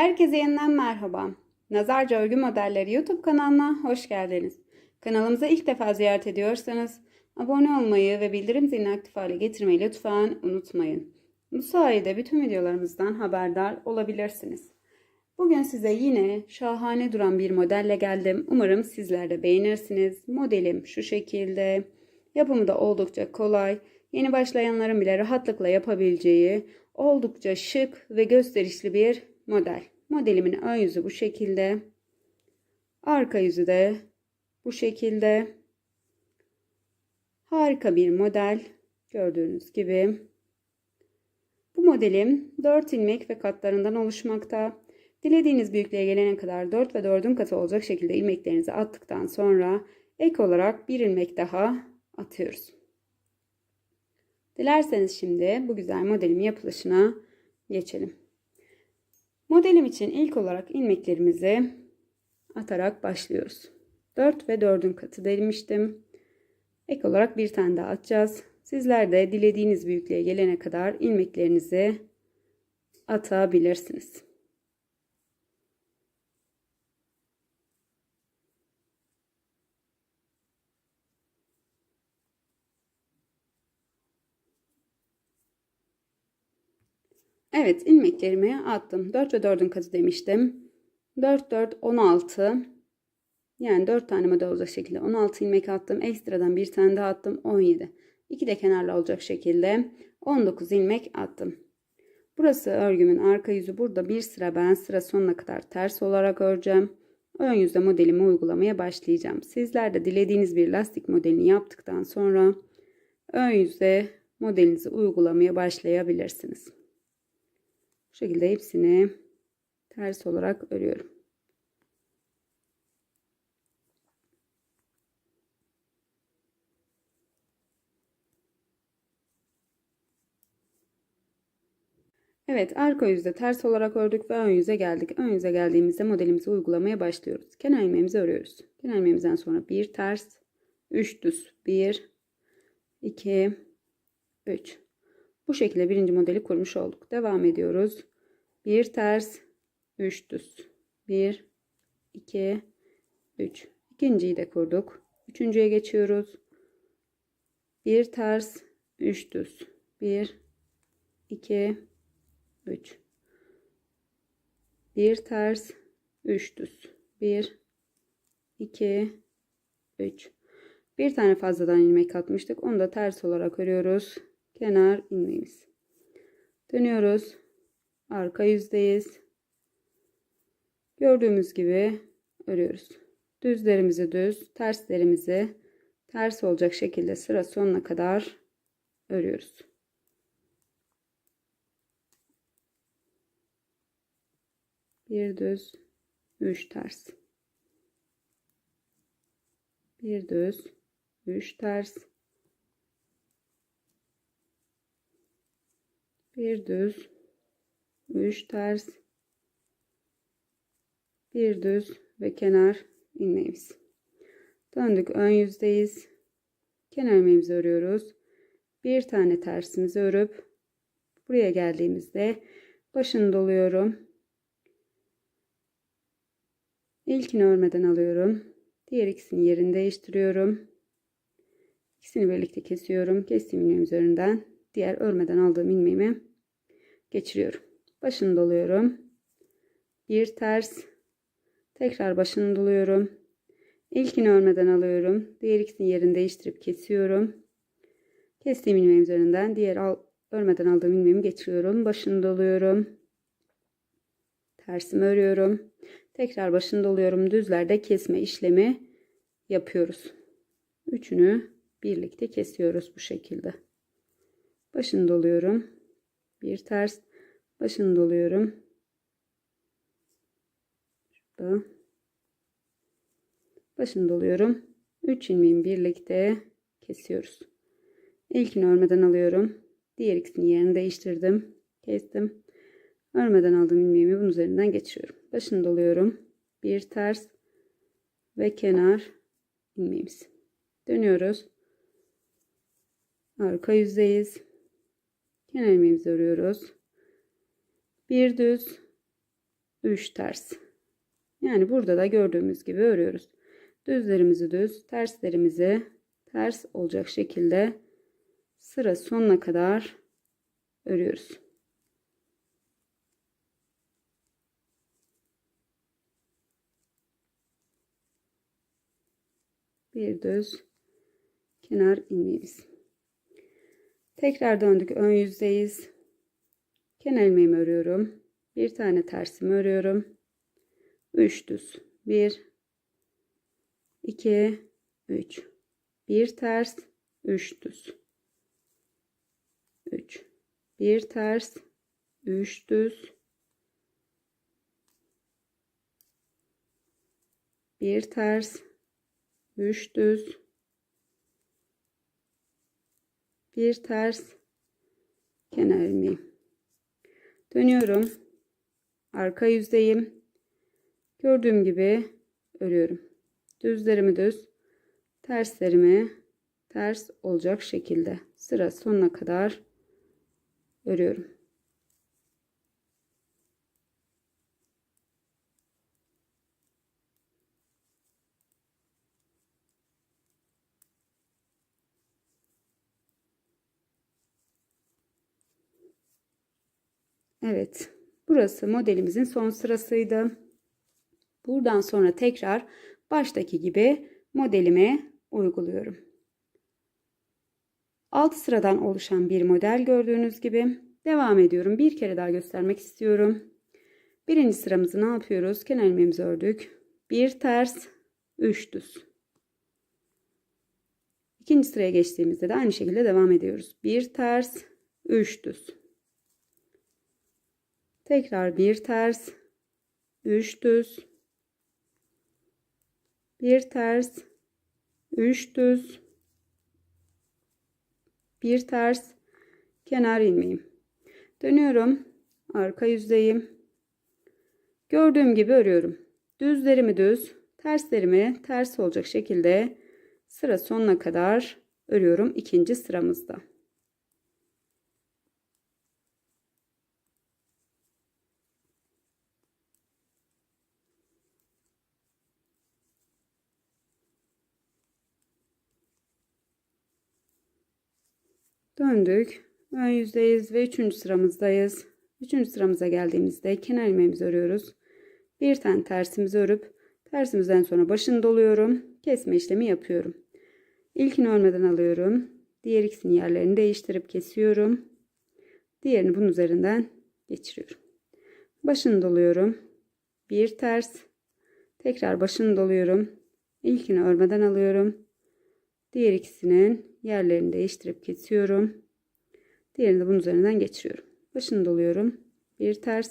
Herkese yeniden merhaba. Nazarca Örgü Modelleri YouTube kanalına hoş geldiniz. Kanalımıza ilk defa ziyaret ediyorsanız abone olmayı ve bildirim zilini aktif hale getirmeyi lütfen unutmayın. Bu sayede bütün videolarımızdan haberdar olabilirsiniz. Bugün size yine şahane duran bir modelle geldim. Umarım sizler de beğenirsiniz. Modelim şu şekilde. Yapımı da oldukça kolay. Yeni başlayanların bile rahatlıkla yapabileceği oldukça şık ve gösterişli bir model. Modelimin ön yüzü bu şekilde. Arka yüzü de bu şekilde. Harika bir model. Gördüğünüz gibi. Bu modelim 4 ilmek ve katlarından oluşmakta. Dilediğiniz büyüklüğe gelene kadar 4 ve 4'ün katı olacak şekilde ilmeklerinizi attıktan sonra ek olarak bir ilmek daha atıyoruz. Dilerseniz şimdi bu güzel modelin yapılışına geçelim. Modelim için ilk olarak ilmeklerimizi atarak başlıyoruz. 4 ve 4'ün katı demiştim. Ek olarak bir tane daha atacağız. Sizler de dilediğiniz büyüklüğe gelene kadar ilmeklerinizi atabilirsiniz. Evet ilmeklerimi attım. 4 ve 4'ün katı demiştim. 4 4 16 yani 4 tane model olacak şekilde 16 ilmek attım. Ekstradan bir tane daha attım. 17. 2 de kenarlı olacak şekilde 19 ilmek attım. Burası örgümün arka yüzü. Burada bir sıra ben sıra sonuna kadar ters olarak öreceğim. Ön yüzde modelimi uygulamaya başlayacağım. Sizler de dilediğiniz bir lastik modelini yaptıktan sonra ön yüzde modelinizi uygulamaya başlayabilirsiniz. Bu şekilde hepsini ters olarak örüyorum. Evet arka yüzde ters olarak ördük ve ön yüze geldik. Ön yüze geldiğimizde modelimizi uygulamaya başlıyoruz. Kenar ilmeğimizi örüyoruz. Kenar ilmeğimizden sonra bir ters, üç düz, bir, iki, üç. Bu şekilde birinci modeli kurmuş olduk. Devam ediyoruz. Bir ters, üç düz. Bir, iki, üç. İkinciyi de kurduk. Üçüncüye geçiyoruz. Bir ters, üç düz. Bir, iki, üç. Bir ters, üç düz. Bir, iki, üç. Bir tane fazladan ilmek atmıştık. Onu da ters olarak örüyoruz kenar ilmeğimiz. Dönüyoruz. Arka yüzdeyiz. Gördüğümüz gibi örüyoruz. Düzlerimizi düz, terslerimizi ters olacak şekilde sıra sonuna kadar örüyoruz. Bir düz, üç ters. Bir düz, üç ters. Bir düz, üç ters, bir düz ve kenar ilmeğimiz. Döndük ön yüzdeyiz. Kenar ilmeğimizi örüyoruz. Bir tane tersimizi örüp buraya geldiğimizde başını doluyorum. İlkini örmeden alıyorum. Diğer ikisini yerini değiştiriyorum. İkisini birlikte kesiyorum. Kestiğim ilmeğim üzerinden diğer örmeden aldığım ilmeğimi geçiriyorum. Başını doluyorum. Bir ters. Tekrar başını doluyorum. İlkini örmeden alıyorum. Diğer ikisini yerini değiştirip kesiyorum. Kestiğim ilmeğim üzerinden diğer al, örmeden aldığım ilmeğimi geçiriyorum. Başını doluyorum. Tersimi örüyorum. Tekrar başını doluyorum. Düzlerde kesme işlemi yapıyoruz. Üçünü birlikte kesiyoruz bu şekilde. Başını doluyorum bir ters başını doluyorum. Şurada. Başını doluyorum. 3 ilmeğimi birlikte kesiyoruz. İlkini örmeden alıyorum. Diğer ikisini yerini değiştirdim. Kestim. Örmeden aldığım ilmeğimi bunun üzerinden geçiriyorum. Başını doluyorum. Bir ters ve kenar ilmeğimiz. Dönüyoruz. Arka yüzdeyiz. Kenar ilmeğimizi örüyoruz. Bir düz, 3 ters. Yani burada da gördüğümüz gibi örüyoruz. Düzlerimizi düz, terslerimizi ters olacak şekilde sıra sonuna kadar örüyoruz. Bir düz kenar ilmeğimiz. Tekrar döndük ön yüzdeyiz. Kenar ilmeğimi örüyorum. Bir tane tersimi örüyorum. 3 düz. 1 2 3 1 ters 3 düz. 3 1 ters 3 düz. 1 ters 3 düz. 1 ters kenar ilmeği. Dönüyorum. Arka yüzdeyim. Gördüğüm gibi örüyorum. Düzlerimi düz, terslerimi ters olacak şekilde sıra sonuna kadar örüyorum. Evet. Burası modelimizin son sırasıydı. Buradan sonra tekrar baştaki gibi modelime uyguluyorum. 6 sıradan oluşan bir model gördüğünüz gibi devam ediyorum. Bir kere daha göstermek istiyorum. Birinci sıramızı ne yapıyoruz? Kenar ilmeğimizi ördük. Bir ters, üç düz. İkinci sıraya geçtiğimizde de aynı şekilde devam ediyoruz. Bir ters, üç düz. Tekrar bir ters, üç düz, bir ters, üç düz, bir ters, kenar ilmeğim. Dönüyorum. Arka yüzdeyim. Gördüğüm gibi örüyorum. Düzlerimi düz, terslerimi ters olacak şekilde sıra sonuna kadar örüyorum ikinci sıramızda. Döndük. Ön yüzdeyiz ve üçüncü sıramızdayız. Üçüncü sıramıza geldiğimizde kenar ilmeğimizi örüyoruz. Bir tane tersimizi örüp tersimizden sonra başını doluyorum. Kesme işlemi yapıyorum. İlkini örmeden alıyorum. Diğer ikisinin yerlerini değiştirip kesiyorum. Diğerini bunun üzerinden geçiriyorum. Başını doluyorum. Bir ters. Tekrar başını doluyorum. İlkini örmeden alıyorum. Diğer ikisinin yerlerini değiştirip kesiyorum. Diğerini de bunun üzerinden geçiriyorum. Başını doluyorum. Bir ters.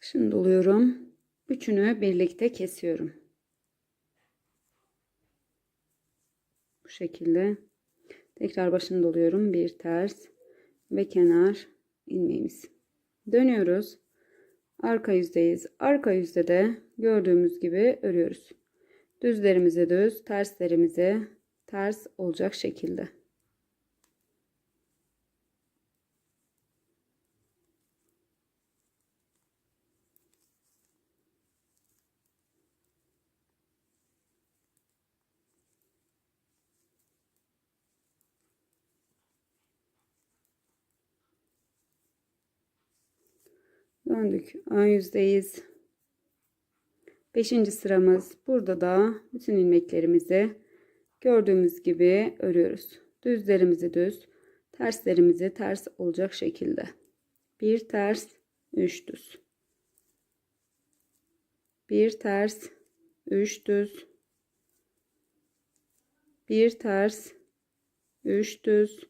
Başını doluyorum. Üçünü birlikte kesiyorum. Bu şekilde. Tekrar başını doluyorum. Bir ters ve kenar ilmeğimiz. Dönüyoruz. Arka yüzdeyiz. Arka yüzde de gördüğümüz gibi örüyoruz. Düzlerimizi düz, terslerimizi ters olacak şekilde. Döndük. Ön yüzdeyiz. Beşinci sıramız. Burada da bütün ilmeklerimizi gördüğümüz gibi örüyoruz. Düzlerimizi düz, terslerimizi ters olacak şekilde. Bir ters, üç düz. Bir ters, üç düz. Bir ters, üç düz.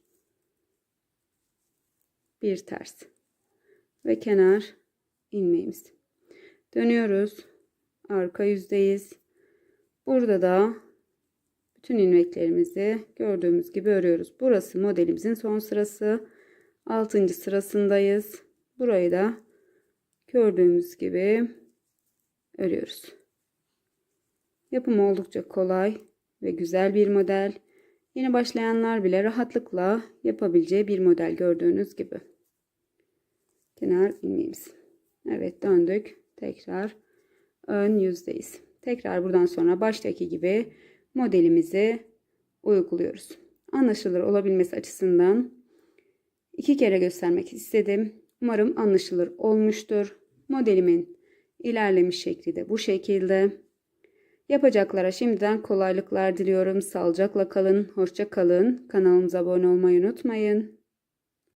Bir ters. Ve kenar ilmeğimiz. Dönüyoruz. Arka yüzdeyiz. Burada da bütün ilmeklerimizi gördüğümüz gibi örüyoruz. Burası modelimizin son sırası. 6. sırasındayız. Burayı da gördüğümüz gibi örüyoruz. Yapımı oldukça kolay ve güzel bir model. Yeni başlayanlar bile rahatlıkla yapabileceği bir model gördüğünüz gibi. Kenar ilmeğimiz. Evet döndük. Tekrar ön yüzdeyiz. Tekrar buradan sonra baştaki gibi modelimizi uyguluyoruz. Anlaşılır olabilmesi açısından iki kere göstermek istedim. Umarım anlaşılır olmuştur. Modelimin ilerlemiş şekli de bu şekilde. Yapacaklara şimdiden kolaylıklar diliyorum. Sağlıcakla kalın, hoşça kalın. Kanalımıza abone olmayı unutmayın.